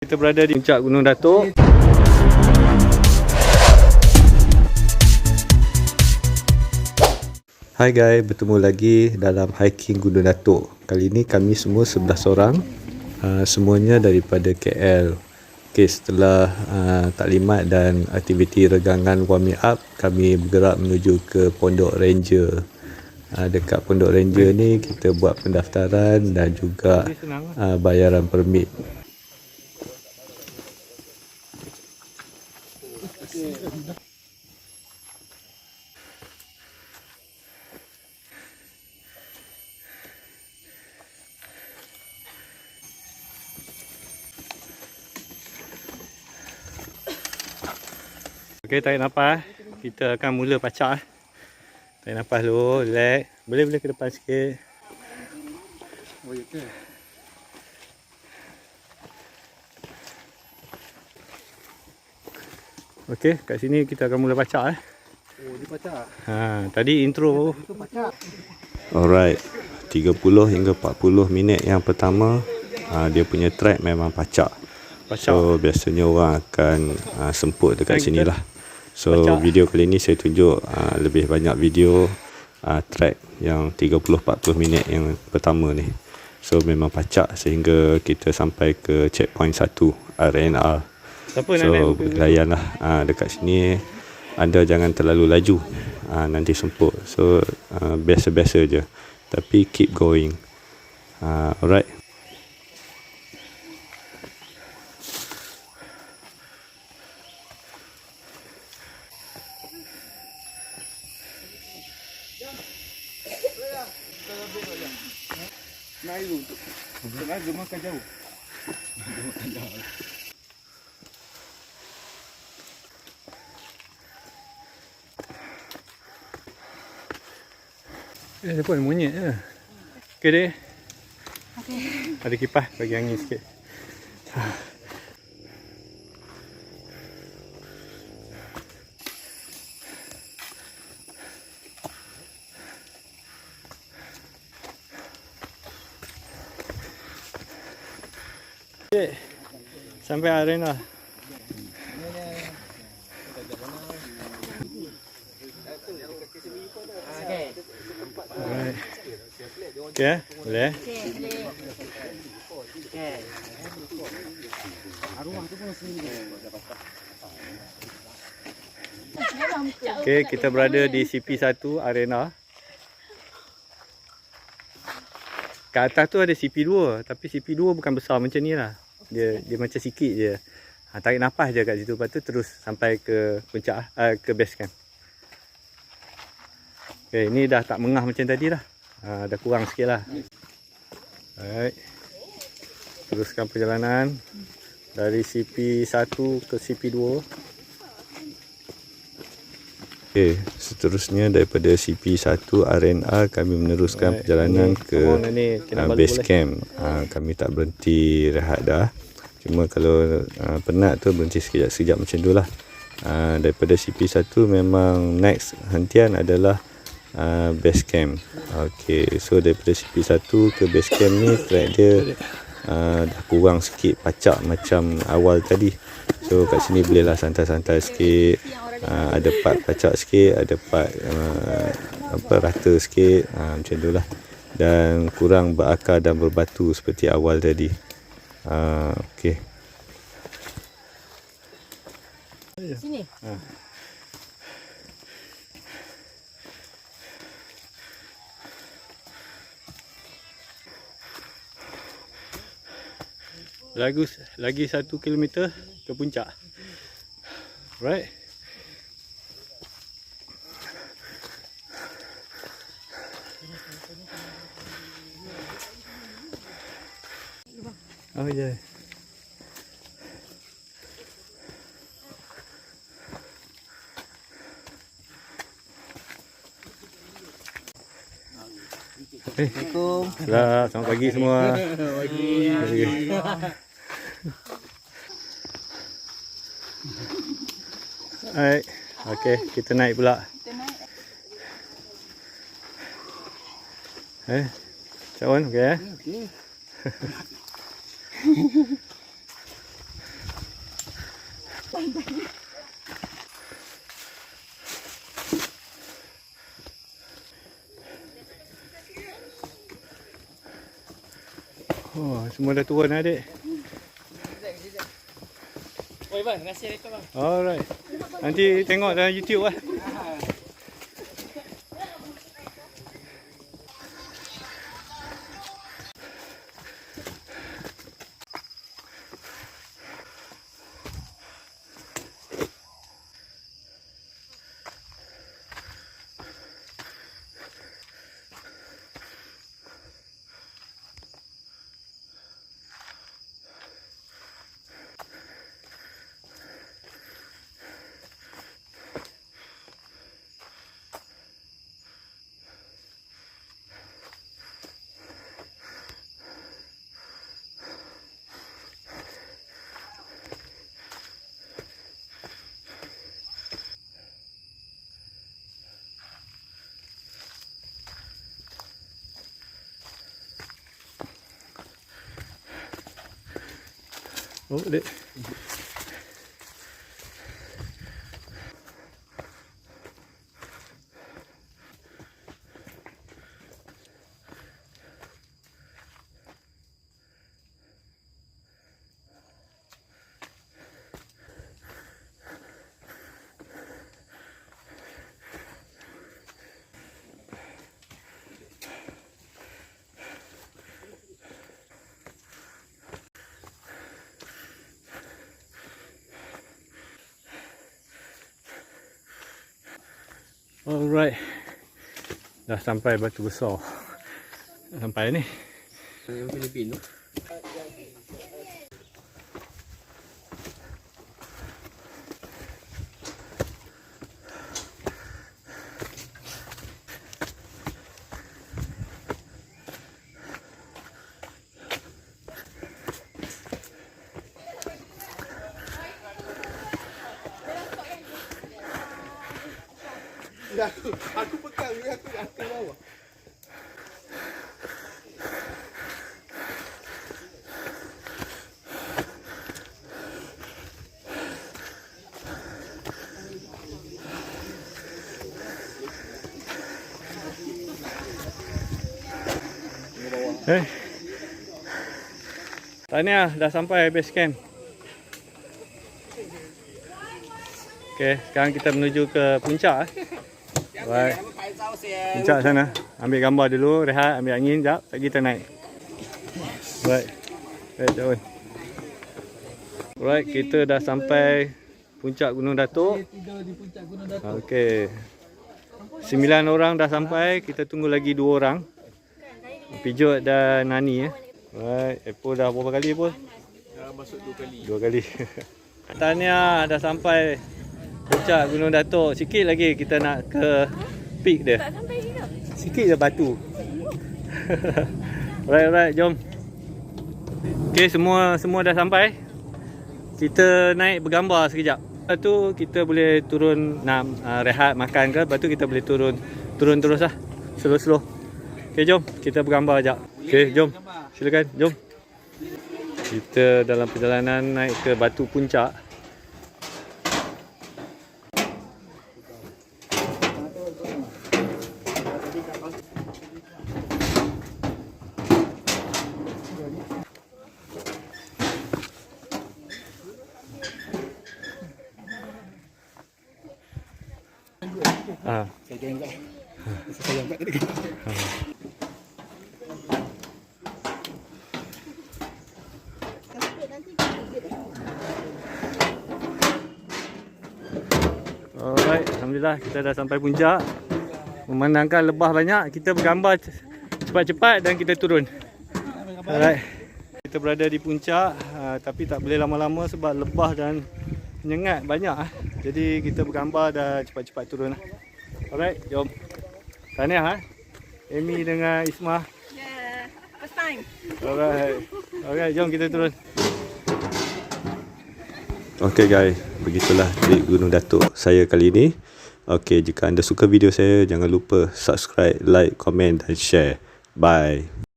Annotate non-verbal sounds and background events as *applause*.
Kita berada di puncak Gunung Datuk. Hai guys, bertemu lagi dalam hiking Gunung Datuk. Kali ini kami semua 11 orang. Uh, semuanya daripada KL. Okay, setelah uh, taklimat dan aktiviti regangan warming up, kami bergerak menuju ke Pondok Ranger. Uh, dekat Pondok Ranger ni kita buat pendaftaran dan juga uh, bayaran permit. Okey, tarik nafas. Kita akan mula pacak. eh. Tarik nafas dulu, relax. Boleh-boleh ke depan sikit. Oh, ya ke? Okey, kat sini kita akan mula pacak eh. Oh, dia pacak. Ha, tadi intro. Itu pacak. Alright. 30 hingga 40 minit yang pertama uh, dia punya track memang pacak. Pacak. So biasanya orang akan uh, semput dekat Track sini lah. So Pacak. video kali ni saya tunjuk uh, lebih banyak video uh, track yang 30-40 minit yang pertama ni. So memang pacak sehingga kita sampai ke checkpoint 1 RNR. Siapa So muka layan lah uh, dekat sini anda jangan terlalu laju uh, nanti semput. So uh, biasa-biasa je. Tapi keep going. Uh, alright. Naik dulu. Naik dia makan jauh. Eh, dia pun monyet je. Okey deh. Okey. Ada kipas bagi angin sikit. Okey. Sampai arena. Okey, eh? boleh. eh? Okey, kita berada di CP1 arena. Kat atas tu ada CP2, tapi CP2 bukan besar macam ni lah. Dia dia macam sikit je. Ha, tarik nafas je kat situ, lepas tu terus sampai ke puncak, uh, ke base camp. Okay, ni dah tak mengah macam tadi dah. Ha, dah kurang sikit lah. Alright. Teruskan perjalanan dari CP1 ke CP2. Okay, seterusnya daripada CP1 RNR kami meneruskan Alright, perjalanan ini, ke on, uh, base camp. Uh, kami tak berhenti rehat dah. Cuma kalau uh, penat tu berhenti sekejap-sekejap macam tu lah. Uh, daripada CP1 memang next hentian adalah uh, base camp. Okay, so daripada CP1 ke base camp ni track dia uh, dah kurang sikit pacak macam awal tadi. So kat sini bolehlah santai-santai sikit. Uh, ada part pacak sikit, ada part uh, apa rata sikit, uh, macam tu lah. Dan kurang berakar dan berbatu seperti awal tadi. Uh, okay. Sini. Lagi, lagi satu kilometer ke puncak. Right. Oh yeah. Assalamualaikum. Selamat, selamat pagi semua. Pagi. *laughs* Alright. Okay, kita naik pula. Eh, Cawan, okay eh? Okey. *laughs* Oh, semua dah turun adik. Oh, Ivan, terima kasih rekod bang. Alright. Nanti tengok dalam YouTube lah. Oh, dek. Alright. Dah sampai batu besar. Sampai ni. Filipin tu. Aku, aku pegang ni aku aku bawah. Eh. Tahniah dah sampai base camp. Okay, sekarang kita menuju ke puncak. Eh. Right. Puncak sana. Ambil gambar dulu, rehat, ambil angin sekejap. Tak kita naik. Right. Right, jauh. Right, kita dah sampai puncak Gunung Datuk. Okey. Sembilan orang dah sampai, kita tunggu lagi dua orang. Pijot dan Nani ya. Right, Apple dah berapa kali Apple? Dah masuk dua kali. Dua kali. *laughs* Tania dah sampai puncak Gunung Datuk. Sikit lagi kita nak ke peak dia. Tak sampai ke? Sikit je batu. right, right, jom. Okey, semua semua dah sampai. Kita naik bergambar sekejap. Lepas tu kita boleh turun nak uh, rehat makan ke, lepas tu kita boleh turun turun terus lah. Slow-slow. Okey, jom kita bergambar sekejap. Okey, jom. Silakan, jom. Kita dalam perjalanan naik ke batu puncak. Ah. Saya. Saya tadi. Alright, Alhamdulillah kita dah sampai puncak Memandangkan lebah banyak Kita bergambar cepat-cepat dan kita turun Alright Kita berada di puncak uh, Tapi tak boleh lama-lama sebab lebah dan Menyengat banyak. Jadi kita bergambar dan cepat-cepat turun lah. Alright, jom Tahniah ha? Amy dengan Ismah Yeah. First time. Alright Alright, jom kita turun Okay guys, begitulah trip Gunung Datuk saya kali ini. Okay, jika anda suka video saya, jangan lupa subscribe, like, komen dan share. Bye.